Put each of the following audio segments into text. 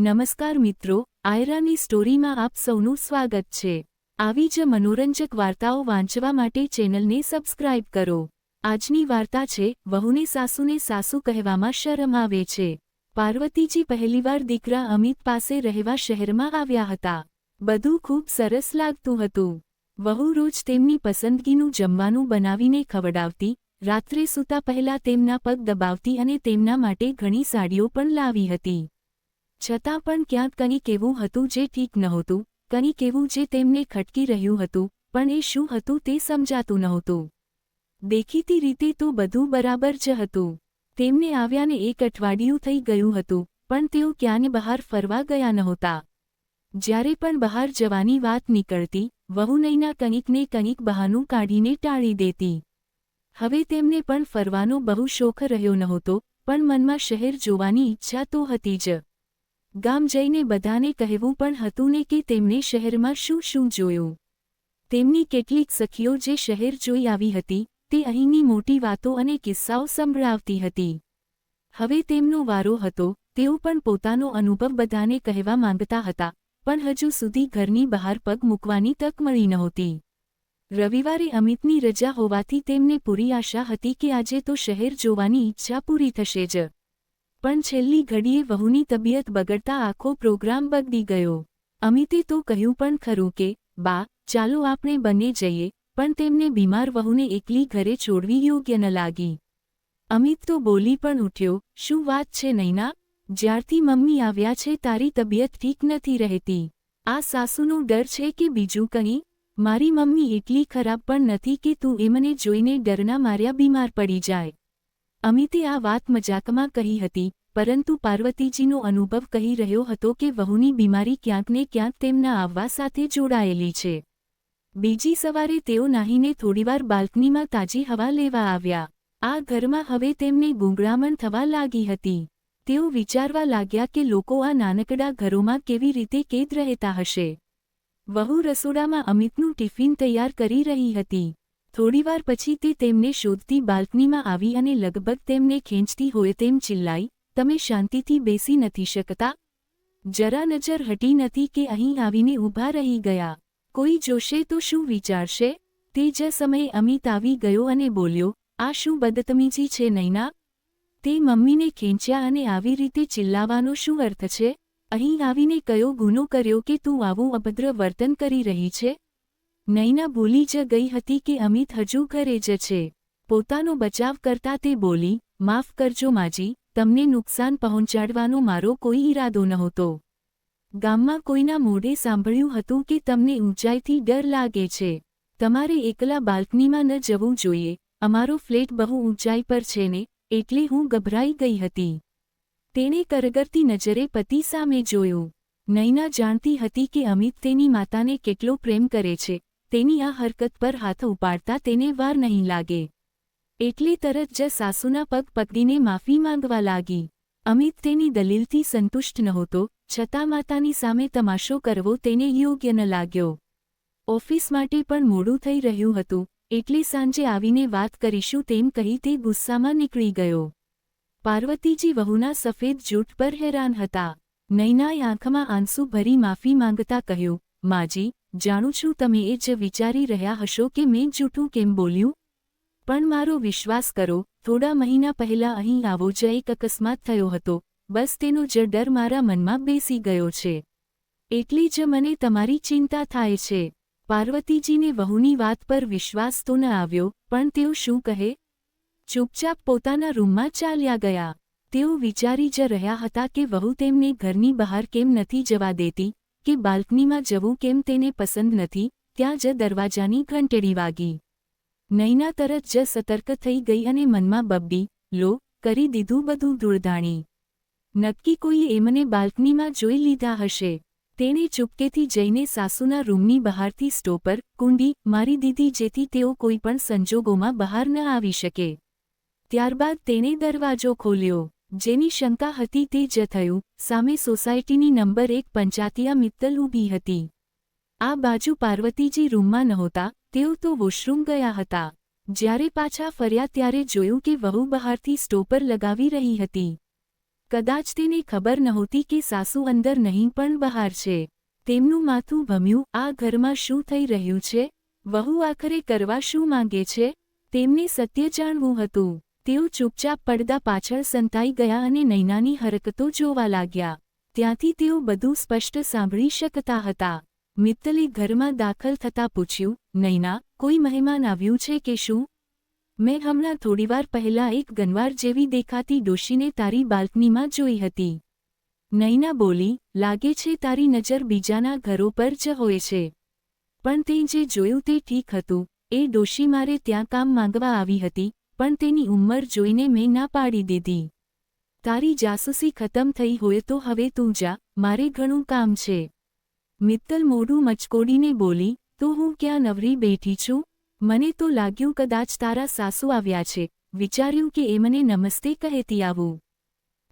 નમસ્કાર મિત્રો, આયરાની સ્ટોરીમાં આપ સૌનું સ્વાગત છે. આવી જ મનોરંજક વાર્તાઓ વાંચવા માટે ચેનલને સબસ્ક્રાઇબ કરો. આજની વાર્તા છે, વહુને સાસુને સાસુ કહેવામાં શરમ આવે છે. પાર્વતીજી પહેલીવાર દીકરા અમિત પાસે રહેવા શહેરમાં આવ્યા હતા. બધું ખૂબ સરસ લાગતું હતું. વહુ રોજ તેમની પસંદગીનું જમવાનું બનાવીને ખવડાવતી, રાત્રે સૂતા પહેલા તેમના પગ દબાવતી અને તેમના માટે ઘણી સાડીઓ પણ લાવી હતી. છતાં પણ ક્યાંક કંઈક એવું હતું જે ઠીક નહોતું કંઈક એવું જે તેમને ખટકી રહ્યું હતું, પણ એ શું હતું તે સમજાતું નહોતું. દેખીતી રીતે તો બધું બરાબર જ હતું. તેમને આવ્યાને એક અઠવાડિયું થઈ ગયું હતું, પણ તેઓ ક્યાંને બહાર ફરવા ગયા નહોતા. જ્યારે પણ બહાર જવાની વાત નીકળતી, વહુ નૈના કંઈકને કંઈક બહાનું કાઢીને ટાળી દેતી. હવે તેમને પણ ફરવાનો બહુ શોખ રહ્યો નહોતો, પણ મનમાં શહેર જોવાની ઈચ્છા તો હતી જ. ગામ જઈને બધાને કહેવું પણ હતું ને કે તેમને શહેરમાં શું શું જોયું. તેમની કેટલીક સખીઓ જે શહેર જોઈ આવી હતી, તે અહીંની મોટી વાતો અને કિસ્સાઓ સંભળાવતી હતી. હવે તેમનો વારો હતો, તેઓ પણ પોતાનો અનુભવ બધાને કહેવા માંગતા હતા, પણ હજુ સુધી ઘરની બહાર પગ મૂકવાની તક મળી નહોતી. રવિવારે અમિતની રજા હોવાથી તેમને પૂરી આશા હતી કે આજે તો શહેર જોવાની ઈચ્છા પૂરી થશે જ. પણ છેલ્લી ઘડીએ વહુની તબિયત બગડતા આખો પ્રોગ્રામ બગડી ગયો. અમિતે તો કહ્યું પણ ખરું કે, બા, ચાલો આપણે બંને જઈએ, પણ તેમને બીમાર વહુને એકલી ઘરે છોડવી યોગ્ય ન લાગી. અમિત તો બોલી પણ ઉઠ્યો, શું વાત છે નૈના? જ્યારથી મમ્મી આવ્યા છે તારી તબિયત ઠીક નથી રહેતી. આ સાસુનો ડર છે કે બીજું કંઈ? મારી મમ્મી એટલી ખરાબ પણ નથી કે તું એ મને જોઈને ડરના માર્યા બીમાર પડી જાય. અમિતે આ વાત મજાકમાં કહી હતી, પરંતુ પાર્વતીજીનો અનુભવ કહી રહ્યો હતો કે વહુની બીમારી ક્યાંકને ક્યાંક તેમના આવવા સાથે જોડાયેલી છે. બીજી સવારે તેઓ નાહીને થોડીવાર બાલ્કનીમાં તાજી હવા લેવા આવ્યા. આ ઘરમાં હવે તેમને ગુંગળામણ થવા લાગી હતી. તેઓ વિચારવા લાગ્યા કે લોકો આ નાનકડા ઘરોમાં કેવી રીતે કેદ રહેતા હશે. વહુ રસોડામાં અમિતનું ટિફિન તૈયાર કરી રહી હતી. થોડીવાર પછી તે તેમને શોધતી બાલ્કનીમાં આવી અને લગભગ તેમને ખેંચતી હોય તેમ ચિલ્લાઈ, તમે શાંતિથી બેસી નથી શકતા? જરા નજર હટી નથી કે અહીં આવીને ઊભા રહી ગયા. કોઈ જોશે તો શું વિચારશે? તે જ સમયે અમિત આવી ગયો અને બોલ્યો, આ શું બદતમીજી છે નૈના? તે મમ્મીને ખેંચ્યા અને આવી રીતે ચિલ્લાવાનો શું અર્થ છે? અહીં આવીને કયો ગુનો કર્યો કે તું આવું અભદ્ર વર્તન કરી રહી છે? નૈના ભૂલી જ ગઈ હતી કે અમિત હજુ ઘરે જ છે. પોતાનો બચાવ કરતા તે બોલી, માફ કરજો માજી, તમને નુકસાન પહોંચાડવાનો મારો કોઈ ઈરાદો નહોતો. ગામમાં કોઈના મોઢે સાંભળ્યું હતું કે તમને ઊંચાઈથી ડર લાગે છે. તમારે એકલા બાલ્કનીમાં ન જવું જોઈએ. અમારો ફ્લેટ બહુ ઊંચાઈ પર છે ને, એટલે હું ગભરાઈ ગઈ હતી. તેણે કરગરતી નજરે પતિ સામે જોયું. નૈના જાણતી હતી કે અમિત તેની માતાને કેટલો પ્રેમ કરે છે. તેની આ હરકત પર હાથ ઉપાડતા તેને વાર નહીં લાગે. એટલે તરત જ સાસુના પગ પકડીને માફી માંગવા લાગી. અમિત તેની દલીલથી સંતુષ્ટ નહોતો, છતાં માતાની સામે તમાશો કરવો તેને યોગ્ય ન લાગ્યો. ઓફિસ માટે પણ મોડું થઈ રહ્યું હતું, એટલે સાંજે આવીને વાત કરીશું તેમ કહી તે ગુસ્સામાં નીકળી ગયો. પાર્વતીજી વહુના સફેદ જૂઠ પર હેરાન હતા. નૈનાએ આંખમાં આંસુ ભરી માફી માંગતા કહ્યું, માજી જાણું છું તમે એ જ વિચારી રહ્યા હશો કે મેં જૂઠું કેમ બોલ્યું? પણ મારો વિશ્વાસ કરો, થોડા મહિના પહેલા અહીં આવો જ એક અકસ્માત થયો હતો. બસ તેનો જ ડર મારા મનમાં બેસી ગયો છે. એટલી જ મને તમારી ચિંતા થાય છે. પાર્વતીજીને વહુની વાત પર વિશ્વાસ તો ન આવ્યો, પણ તેઓ શું કહે? ચૂપચાપ પોતાના રૂમમાં ચાલ્યા ગયા. તેઓ વિચારી જ રહ્યા હતા કે વહુ તેમને ઘરની બહાર કેમ નથી જવા દેતી? કે બાલ્કનીમાં જવું કેમ તેને પસંદ નથી, ત્યાં જ દરવાજાની ઘંટેડી વાગી. નૈના તરત જ સતર્ક થઈ ગઈ અને મનમાં બબડી, લો, કરી દીધું બધું ધૂળધાણી નક્કી કોઈ એમને બાલ્કનીમાં જોઈ લીધા હશે. તેણે ચૂપકેથી જઈને સાસુના રૂમની બહારથી સ્ટોપર, કુંડી, મારી દીધી જેથી તેઓ કોઈ પણ સંજોગોમાં બહાર ન આવી શકે. ત્યારબાદ તેણે દરવાજો ખોલ્યો. જેની શંકા હતી તે જ થયું. સામે સોસાયટીની નંબર એક પંચાતિયા મિત્તલ ઊભી હતી. આ બાજુ પાર્વતીજી રૂમમાં નહોતા. તેઓ તો વોશરૂમ ગયા હતા. જ્યારે પાછા ફર્યા ત્યારે જોયું કે વહુ બહારથી સ્ટોપર લગાવી રહી હતી. કદાચ તેને ખબર નહોતી કે સાસુ અંદર નહીં પણ બહાર છે. તેમનું માથું ભમ્યું, આ ઘરમાં શું થઈ રહ્યું છે? વહુ આખરે કરવા શું માંગે છે? તેમને સત્ય જાણવું હતું. તેઓ ચૂપચાપ પડદા પાછળ સંતાઈ ગયા અને નૈનાની હરકતો જોવા લાગ્યા. ત્યાંથી તેઓ બધું સ્પષ્ટ સાંભળી શકતા હતા. મિત્તલે ઘરમાં દાખલ થતાં પૂછ્યું, નૈના, કોઈ મહેમાન આવ્યું છે કે શું? મેં હમણાં થોડીવાર પહેલાં એક ગનવાર જેવી દેખાતી ડોશીને તારી બાલ્કનીમાં જોઈ હતી. નૈના બોલી, લાગે છે તારી નજર બીજાના ઘરો પર જ હોય છે. પણ તે જે જોયું તે ઠીક હતું. એ ડોશી મારે ત્યાં કામ માંગવા આવી હતી. પણ તેની ઉંમર જોઈને મેં ના પાડી દીધી. તારી જાસૂસી ખતમ થઈ હોય તો હવે તું જા, મારે ઘણું કામ છે. મિત્તલ મોઢું મચકોડીને બોલી, તો હું ક્યાં નવરી બેઠી છું? મને તો લાગ્યું કદાચ તારા સાસુ આવ્યા છે. વિચાર્યું કે એ મને નમસ્તે કહેતી આવું.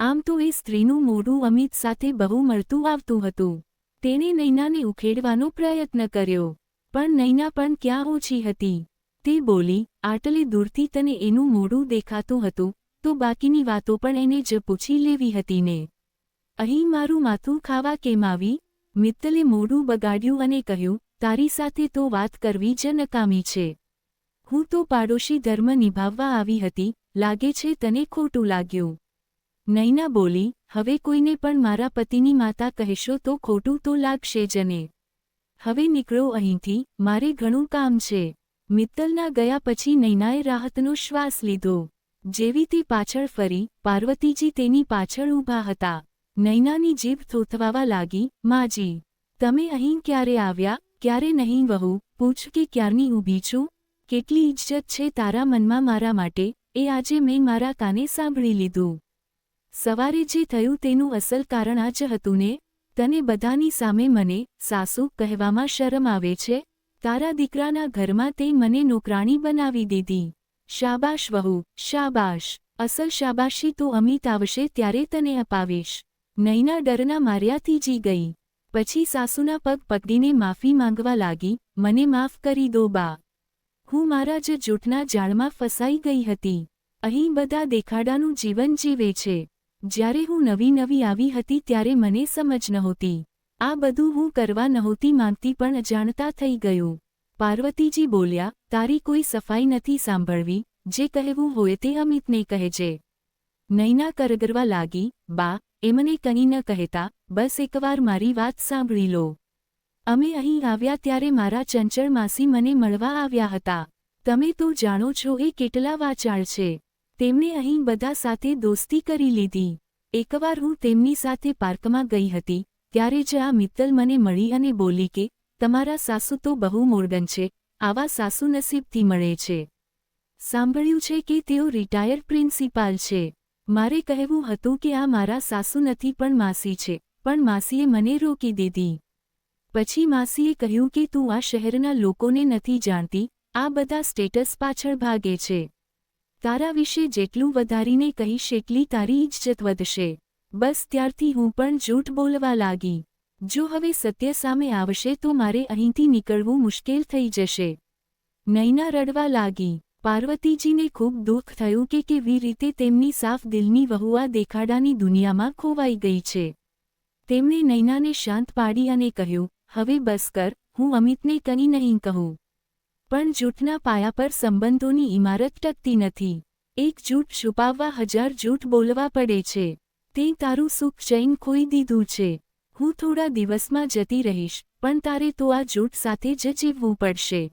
આમ તો એ સ્ત્રીનું મોઢું અમિત સાથે બહુ મળતું આવતું હતું. તેણે નૈનાને ઉખેડવાનો પ્રયત્ન કર્યો. પણ નૈના પણ ક્યાં ઓછી હતી? તે બોલી, આટલે દૂરથી તને એનું મોઢું દેખાતું હતું, તો બાકીની વાતો પણ એને જ પૂછી લેવી હતી ને. અહીં મારું માથું ખાવા કેમ આવી? મિત્તલે મોઢું બગાડ્યું અને કહ્યું, તારી સાથે તો વાત કરવી જ નકામી છે. હું તો પાડોશી ધર્મ નિભાવવા આવી હતી, લાગે છે તને ખોટું લાગ્યું. નૈના બોલી, હવે કોઈને પણ મારા પતિની માતા કહેશો તો ખોટું તો લાગશે જને હવે નીકળો અહીંથી, મારે ઘણું કામ છે. મિત્તલના ગયા પછી નૈનાએ રાહતનો શ્વાસ લીધો. જેવી તે પાછળ ફરી, પાર્વતીજી તેની પાછળ ઊભા હતા. નૈનાની જીભ થોથવાવા લાગી, માજી, તમે અહીં ક્યારે આવ્યા? ક્યારે નહીં વહુ? પૂછ કે ક્યારની ઊભી છું? કેટલી ઇજ્જત છે તારા મનમાં મારા માટે? એ આજે મેં મારા કાને સાંભળી લીધું. સવારે જે થયું તેનું અસલ કારણ આ જ હતું ને? તને બધાની સામે મને સાસુ કહેવામાં શરમ આવે છે? તારા દીકરાના ઘરમાં તે મને નોકરાણી બનાવી દીધી. શાબાશ વહુ, શાબાશ. અસલ શાબાશી તો અમિત આવશે ત્યારે તને અપાવીશ. નૈના ડરના માર્યાથી જી ગઈ. પછી સાસુના પગ પકડીને માફી માંગવા લાગી, મને માફ કરી દો બા. હું મારા જ જૂઠના જાળમાં ફસાઈ ગઈ હતી. અહીં બધા દેખાડાનું જીવન જીવે છે. જ્યારે હું નવી નવી આવી હતી ત્યારે મને સમજ નહોતી. આ બધું હું કરવા નહોતી માંગતી પણ અજાણતા થઈ ગયું. પાર્વતીજી બોલ્યા, તારી કોઈ સફાઈ નથી સાંભળવી, જે કહેવું હોય તે અમિતને કહેજે. નૈના કરગરવા લાગી, બા એમને મને કંઈ ન કહેતા, બસ એકવાર મારી વાત સાંભળી લો. અમે અહીં આવ્યા ત્યારે મારા ચંચળ માસી મને મળવા આવ્યા હતા. તમે તો જાણો છો એ કેટલા વાચાળ છે. તેમણે અહીં બધા સાથે દોસ્તી કરી લીધી. એકવાર હું તેમની સાથે પાર્કમાં ગઈ હતી ત્યારે જ આ મિત્તલ મને મળી અને બોલી કે, તમારા સાસુ તો બહુ મોર્ડન છે, આવા સાસુ નસીબથી મળે છે. સાંભળ્યું છે કે તેઓ રિટાયર પ્રિન્સિપાલ છે. મારે કહેવું હતું કે આ મારા સાસુ નથી પણ માસી છે, પણ માસીએ મને રોકી દીધી. પછી માસીએ કહ્યું કે તું આ શહેરના લોકોને નથી જાણતી, આ બધા સ્ટેટસ પાછળ ભાગે છે. તારા વિશે જેટલું વધારીને કહીશ એટલી તારી ઇજ્જત વધશે. બસ ત્યારથી હું પણ જૂઠ બોલવા લાગી. જો હવે સત્ય સામે આવશે તો મારે અહીંથી નીકળવું મુશ્કેલ થઈ જશે. નૈના રડવા લાગી. પાર્વતીજીને ખૂબ દુઃખ થયું કે કેવી રીતે તેમની સાફ દિલની વહુઆ દેખાડાની દુનિયામાં ખોવાઈ ગઈ છે. તેમણે નૈનાને શાંત પાડી અને કહ્યું, હવે બસ કર, હું અમિતને કંઈ નહીં કહું. પણ જૂઠના પાયા પર સંબંધોની ઇમારત ટકતી નથી. એક જૂઠ છુપાવવા હજાર જૂઠ બોલવા પડે છે. તે તારું સુખ ચૈન ખોઈ દીધું છે. હું થોડા દિવસમાં જતી રહીશ, પણ તારે તો આ જૂઠ સાથે જ જીવવું પડશે.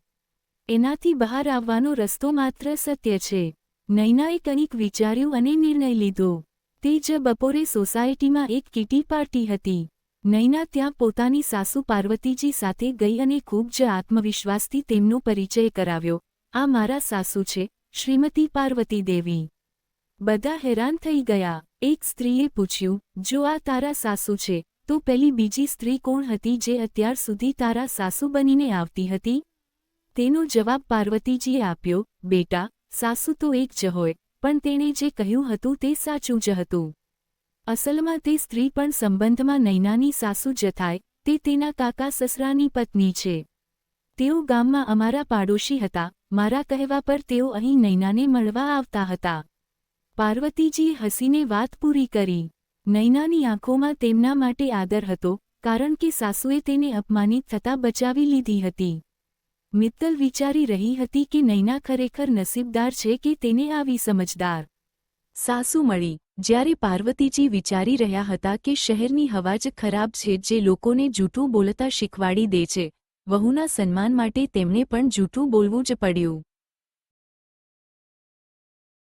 એનાથી બહાર આવવાનો રસ્તો માત્ર સત્ય છે. નૈનાએ કંઈક વિચાર્યું અને નિર્ણય લીધો. તે જ બપોરે સોસાયટીમાં એક કીટી પાર્ટી હતી. નૈના ત્યાં પોતાની સાસુ પાર્વતીજી સાથે ગઈ અને ખૂબ જ આત્મવિશ્વાસથી તેમનો પરિચય કરાવ્યો. આ મારા સાસુ છે, શ્રીમતી પાર્વતી દેવી. બધા હેરાન થઈ ગયા. એક સ્ત્રીએ પૂછ્યું, જો આ તારા સાસુ છે, તો પેલી બીજી સ્ત્રી કોણ હતી જે અત્યાર સુધી તારા સાસુ બનીને આવતી હતી? તેનો જવાબ પાર્વતીજીએ આપ્યો, બેટા, સાસુ તો એક જ હોય, પણ તેણે જે કહ્યું હતું તે સાચું જ હતું. અસલમાં તે સ્ત્રી પણ સંબંધમાં નૈનાની સાસુ જ થાય, તે તેના કાકા સસરાની પત્ની છે. તેઓ ગામમાં અમારા પાડોશી હતા, મારા કહેવા પર તેઓ અહીં નૈનાને મળવા આવતા હતા. પાર્વતીજીએ હસીને વાત પૂરી કરી. નૈનાની આંખોમાં તેમના માટે આદર હતો, કારણ કે સાસુએ તેને અપમાનિત થતાં બચાવી લીધી હતી. મિત્તલ વિચારી રહી હતી કે નૈના ખરેખર નસીબદાર છે કે તેને આવી સમજદાર. સાસુ મળી, જ્યારે પાર્વતીજી વિચારી રહ્યા હતા કે શહેરની હવા જ ખરાબ છે જે લોકોને જૂઠું બોલતા શીખવાડી દે છે, વહુના સન્માન માટે તેમને પણ જૂઠું બોલવું જ પડ્યું.